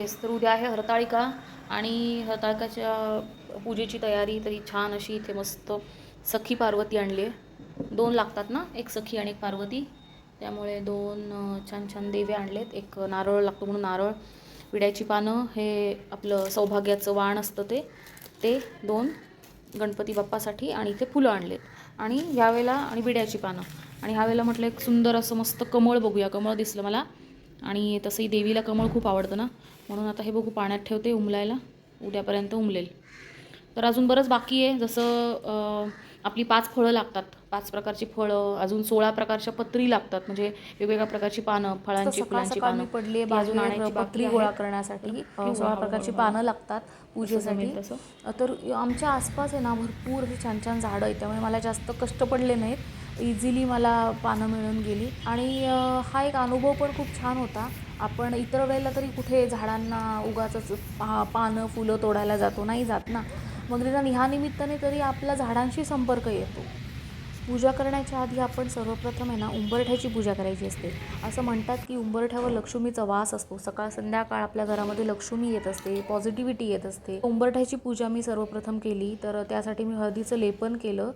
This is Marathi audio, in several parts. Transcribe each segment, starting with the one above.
तेच तर उद्या आहे हरताळिका आणि हरताळिकाच्या पूजेची तयारी तरी छान अशी इथे मस्त सखी पार्वती आणली आहे. दोन लागतात ना एक सखी आणि एक पार्वती. त्यामुळे दोन छान छान देवे आणलेत. एक नारळ लागतो म्हणून नारळ विड्याची पानं हे आपलं सौभाग्याचं वाण असतं ते. ते दोन गणपती बाप्पासाठी आणि इथे फुलं आणलेत. आणि यावेळेला आणि विड्याची पानं. आणि ह्यावेळेला म्हटलं एक सुंदर असं मस्त कमळ बघूया. कमळ दिसलं मला. आणि तसंही देवीला कमळ खूप आवडतं ना. म्हणून आता हे बघू पाण्यात ठेवते उमलायला. उद्यापर्यंत उमलेल. तर अजून बरंच बाकी आहे. जसं आपली पाच फळं लागतात. पाच प्रकारची फळं अजून सोळा प्रकारच्या पत्री लागतात. म्हणजे वेगवेगळ्या प्रकारची पानं फळांची फुलांची पानं पडली आणायची बाकी पत्री. गोळा करण्यासाठी. अ, सोळा हळूहळू प्रकारची हळूहळू. पानं लागतात पूजेसाठी. अ, तर आमच्या आसपास आहे ना भरपूर छान छान झाडं आहेत. त्यामुळे मला जास्त कष्ट पडले नाहीत. इझिली मला पानं मिळून गेली. आणि हा एक अनुभव पण खूप छान होता. आपण इतर वेळेला तरी कुठे झाडांना उगाच पानं फुलं तोडायला जातो. नाही जात ना. मग निदान ह्या निमित्ताने तरी आपला झाडांशी संपर्क येतो. पूजा करण्याच्या आधी आपण सर्वप्रथम आहे ना उंबरठ्याची पूजा करायची असते. असं म्हणतात की उंबरठ्यावर लक्ष्मीचा वास असतो. सकाळ संध्याकाळ आपल्या घरामध्ये लक्ष्मी येत असते पॉझिटिव्हिटी येत असते. उंबरठ्याची पूजा मी सर्वप्रथम केली तर त्यासाठी मी हळदीचं लेपन केलं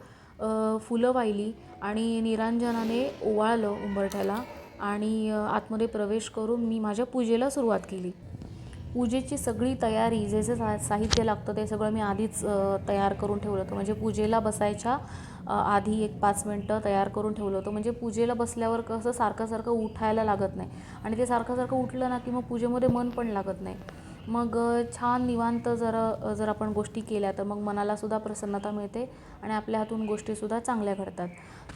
फुलं वाहिली आणि निरांजनाने ओवाळलं उंबरठ्याला आणि आतमध्ये प्रवेश करून मी माझ्या पूजेला सुरुवात केली. पूजेची सगळी तयारी जे जे सा साहित्य लागतं ते सगळं मी आधीच तयार करून ठेवलं होतं. म्हणजे पूजेला बसायच्या आधी एक पाच मिनटं तयार करून ठेवलं होतं. म्हणजे पूजेला बसल्यावर कसं सारखं सारखं उठायला लागत नाही. आणि ते सारखं सारखं उठलं ना की मग पूजेमध्ये मन पण लागत नाही. मग छान निवांत जर जर आपण गोष्टी केल्या तर मग मनालासुद्धा प्रसन्नता मिळते आणि आपल्या हातून गोष्टीसुद्धा चांगल्या घडतात.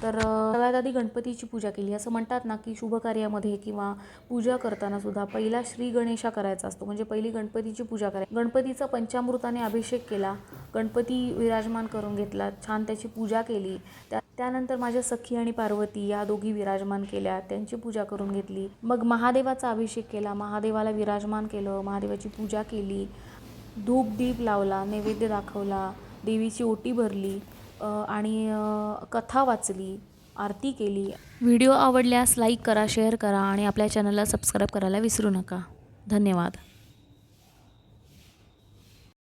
तर सगळ्यात आधी गणपतीची पूजा केली. असं म्हणतात ना की शुभकार्यामध्ये किंवा पूजा करताना सुद्धा पहिला श्री गणेशा करायचा असतो. म्हणजे पहिली गणपतीची पूजा करायची. गणपतीचा पंचामृताने अभिषेक केला. गणपती विराजमान करून घेतला. छान त्याची पूजा केली. त्या त्यानंतर माझ्या सखी आणि पार्वती या दोघी विराजमान केल्या त्यांची पूजा करून घेतली. मग महादेवाचा अभिषेक केला महादेवाला विराजमान केलं महादेवाची पूजा केली. धूप दीप लावला नैवेद्य दाखवला देवीची ओटी भरली आणि कथा वाचली आरती केली. व्हिडिओ आवडल्यास लाईक करा शेअर करा आणि आपल्या चॅनलला सबस्क्राईब करायला विसरू नका. धन्यवाद.